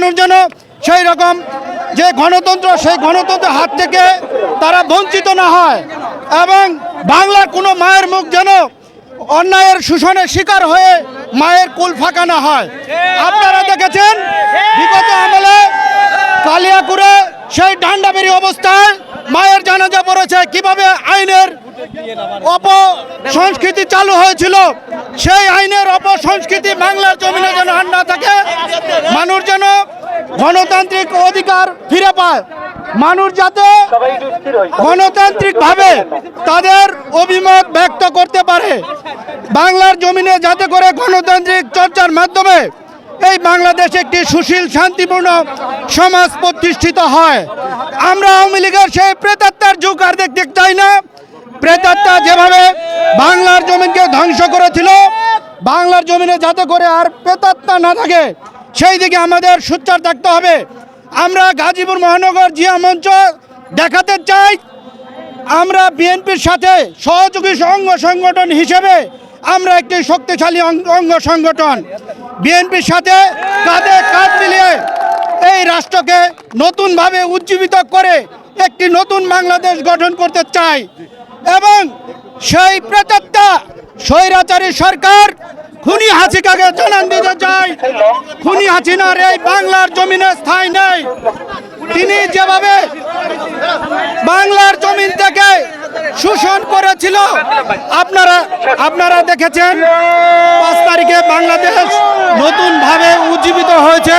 মানুষ যেন সেই রকম যে গণতন্ত্র, সেই গণতন্ত্রের হাত থেকে তারা বঞ্চিত না হয় এবং বাংলার কোনো মায়ের মুখ যেন অন্যায়ের শোষণের শিকার হয়ে মায়ের কুল ফাঁকা না হয়। আপনারা দেখেছেন বিগত আমলে কালিয়াকুড়ে সেই ডান্ডাবেরি অবস্থায় মায়ের জানাজা পড়েছে। কীভাবে আইনের অপ সংস্কৃতি চালু হয়েছিল, সেই আইনের অপসংস্কৃতি বাংলার জমিনে যেন আর থাকে গণতান্ত্রিক অধিকার ফিরে পায়। মানুষ যাতে গণতান্ত্রিকভাবে তাদের অভিমত ব্যক্ত করতে পারে। বাংলার জমিনে যাতে করে গণতান্ত্রিক চর্চার মাধ্যমে এই বাংলাদেশ একটি সুশীল, শান্তিপূর্ণ সমাজ প্রতিষ্ঠিত হয়। আমরা আওয়ামী লীগের সেই প্রেতাত্মার যুগ আর দেখতে চাই না। প্রেতাত্মা যেভাবে বাংলার জমিনকে ধ্বংস করেছিল, বাংলার জমিনে যাতে করে আর প্রেতাত্মা না থাকে সেই দিকে আমাদের সোচ্চার থাকতে হবে। আমরা গাজীপুর মহানগর জিয়া মঞ্চ দেখাতে চাই। আমরা বিএনপির সাথে সহযোগী অঙ্গ সংগঠন হিসেবে আমরা একটি শক্তিশালী অঙ্গ সংগঠন। বিএনপির সাথে কাঁধে কাঁধ মিলিয়ে এই রাষ্ট্রকে নতুনভাবে উজ্জীবিত করে একটি নতুন বাংলাদেশ গঠন করতে চাই। এবং সেই প্রেতাত্মা, স্বৈরাচারী সরকার খুনি হাসিকাকে জানান দিতে চাই? খুনি হাসিনার রে বাংলার জমিনে স্থায়ী নেই। তিনি যেভাবে বাংলার জমিন থেকে শোষণ করেছিল, আপনারা আপনারা দেখেছেন, পাঁচ তারিখে বাংলাদেশ নতুনভাবে উজ্জীবিত হয়েছে।